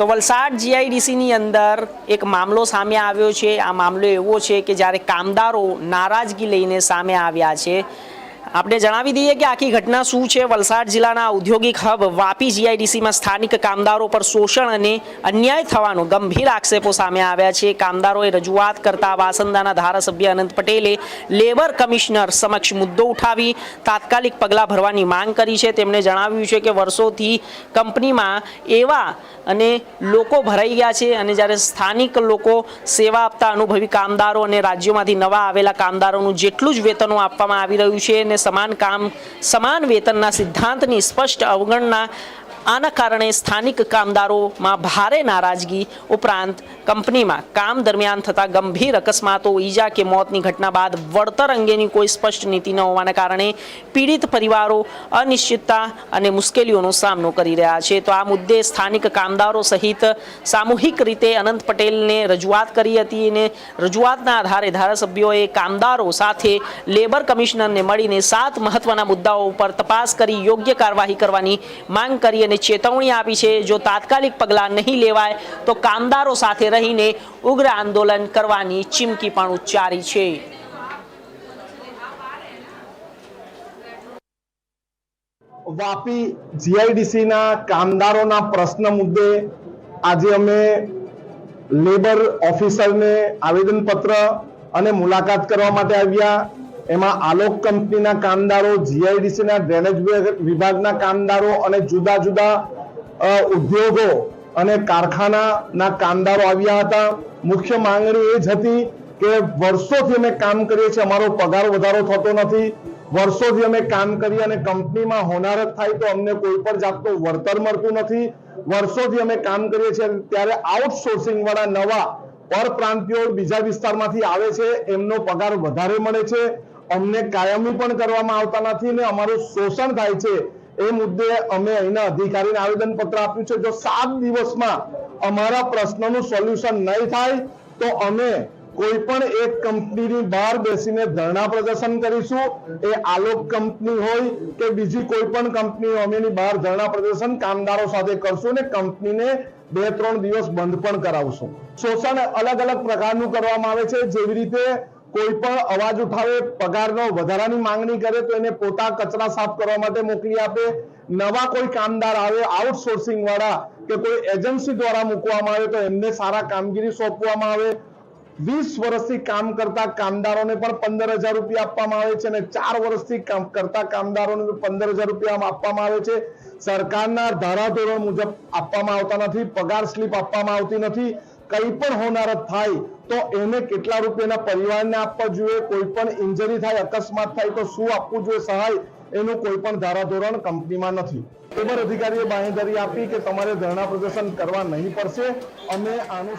તો વલસાડ જીઆઈડીસીની અંદર એક મામલો સામે આવ્યો છે. આ મામલો એવો છે કે જ્યારે કામદારો નારાજગી લઈને સામે આવ્યા છે આપણે જણાવી દઈએ કે આખી ઘટના શું છે? વલસાડ જિલ્લાના ઔદ્યોગિક હબ વાપી જીઆઈડીસીમાં સ્થાનિક કામદારો પર શોષણ અને અન્યાય થવાનો ગંભીર આક્ષેપો સામે આવ્યા છે. કામદારોએ રજૂઆત કરતા વાસંદાના ધારાસભ્ય અનંત પટેલે લેબર કમિશનર સમક્ષ મુદ્દો ઉઠાવી તાત્કાલિક પગલાં ભરવાની માંગ કરી છે. તેમણે જણાવ્યું છે કે વર્ષોથી કંપનીમાં એવા અને લોકો ભરાઈ ગયા છે અને જ્યારે સ્થાનિક લોકો સેવા આપતા અનુભવી કામદારો અને રાજ્યોમાંથી નવા આવેલા કામદારોનું જેટલું જ વેતનો આપવામાં આવી રહ્યું છે અને સમાન કામ સમાન વેતનના સિદ્ધાંતની સ્પષ્ટ અવગણના આના કારણે સ્થાનિક કામદારોમાં ભારે નારાજગી ઉપરાંત કંપનીમાં કામ દરમિયાન થતા ગંભીર અકસ્માતો, ઈજા કે મોતની ઘટના બાદ વળતર અંગેની કોઈ સ્પષ્ટ નીતિ ન હોવાના કારણે પીડિત પરિવારો અનિશ્ચિતતા અને મુશ્કેલીઓનો સામનો કરી રહ્યા છે. તો આ મુદ્દે સ્થાનિક કામદારો સહિત સામૂહિક રીતે અનંત પટેલને રજૂઆત કરી હતી અને રજૂઆતના આધારે ધારાસભ્યોએ કામદારો સાથે લેબર કમિશનરને મળીને સાત મહત્વના મુદ્દાઓ ઉપર તપાસ કરી યોગ્ય કાર્યવાહી કરવાની માંગ કરી અને ચેતવણી આપી છે. જો તાત્કાલિક પગલાં નહીં લેવાય, તો કામદારો સાથે રહીને ઉગ્ર આંદોલન કરવાની ચીમકી પણ ઉચ્ચારી છે. વાપી જીઆઈડીસીના કામદારોના પ્રશ્ન મુદ્દે આજે અમે લેબર ઓફિસરને આવેદનપત્ર અને મુલાકાત કરવા માટે આવ્યા. એમાં આલોક કંપનીના કામદારો જીઆઈડીસી ના ડ્રેનેજ વિભાગના કામદારો અને જુદા જુદા ઉદ્યોગો અને કારખાનાના કામદારો આવ્યા હતા. મુખ્ય માંગણી એ જ હતી કે વર્ષોથી અમે કામ કરીએ છીએ. અમારો પગાર વધારો થતો નથી. વર્ષોથી અમે કામ કરીએ અને કંપનીમાં હોનારત થાય તો અમને કોઈ પણ જાતનું વળતર મળતું નથી. વર્ષોથી અમે કામ કરીએ છીએ ત્યારે આઉટસોર્સિંગ વાળા નવા પરપ્રાંતિયો બીજા વિસ્તારમાંથી આવે છે. એમનો પગાર વધારે મળે છે. અમને કાયમી પણ કરવામાં આવતા નથી ને અમારું શોષણ થાય છે એ મુદ્દે અમે અહીંના અધિકારીને આવેદન પત્ર આપ્યું છે. જો સાત દિવસમાં અમારા પ્રશ્નનું સોલ્યુશન નહીં થાય, તો અમે કોઈ પણ એક કંપનીની બહાર બેસીને ધરણા પ્રદર્શન કરીશું. એ આલોક કંપની હોય કે બીજી કોઈ પણ કંપની અમે એની બહાર ધરણા પ્રદર્શન કામદારો સાથે કરશું ને કંપનીને બે ત્રણ દિવસ બંધ પણ કરાવશું. શોષણ અલગ અલગ પ્રકારનું કરવામાં આવે છે. જેવી રીતે કોઈ પણ અવાજ ઉઠાવે, પગારનો વધારાની માંગણી કરે, તો એને પોતા કચરા સાફ કરવા માટે મોકલી આપે. નવા કોઈ કામદાર આવે આઉટસોર્સિંગ વાળા કે કોઈ એજન્સી દ્વારા મૂકવામાં આવે, તો એમને સારા કામગીરી સોંપવામાં આવે. વીસ વર્ષથી કામ કરતા કામદારોને પણ પંદર હજાર રૂપિયા આપવામાં આવે છે અને ચાર વર્ષથી કામ કરતા કામદારોને પંદર હજાર રૂપિયા આપવામાં આવે છે. સરકારના ધારાધોરણ મુજબ આપવામાં આવતા નથી, પગાર સ્લીપ આપવામાં આવતી નથી. કંઈ પણ હોનારત થાય, તો એને કેટલા રૂપિયાના પરિવારને આપવા જોઈએ? કોઈ પણ ઇન્જરી થાય, અકસ્માત થાય, તો શું આપવું જોઈએ? સહાય એનું કોઈ પણ ધારાધોરણ કંપનીમાં નથી. લેબર અધિકારીએ બાંહેધરી આપી કે તમારે ધરણા પ્રદર્શન કરવા નહીં પડશે અને આનું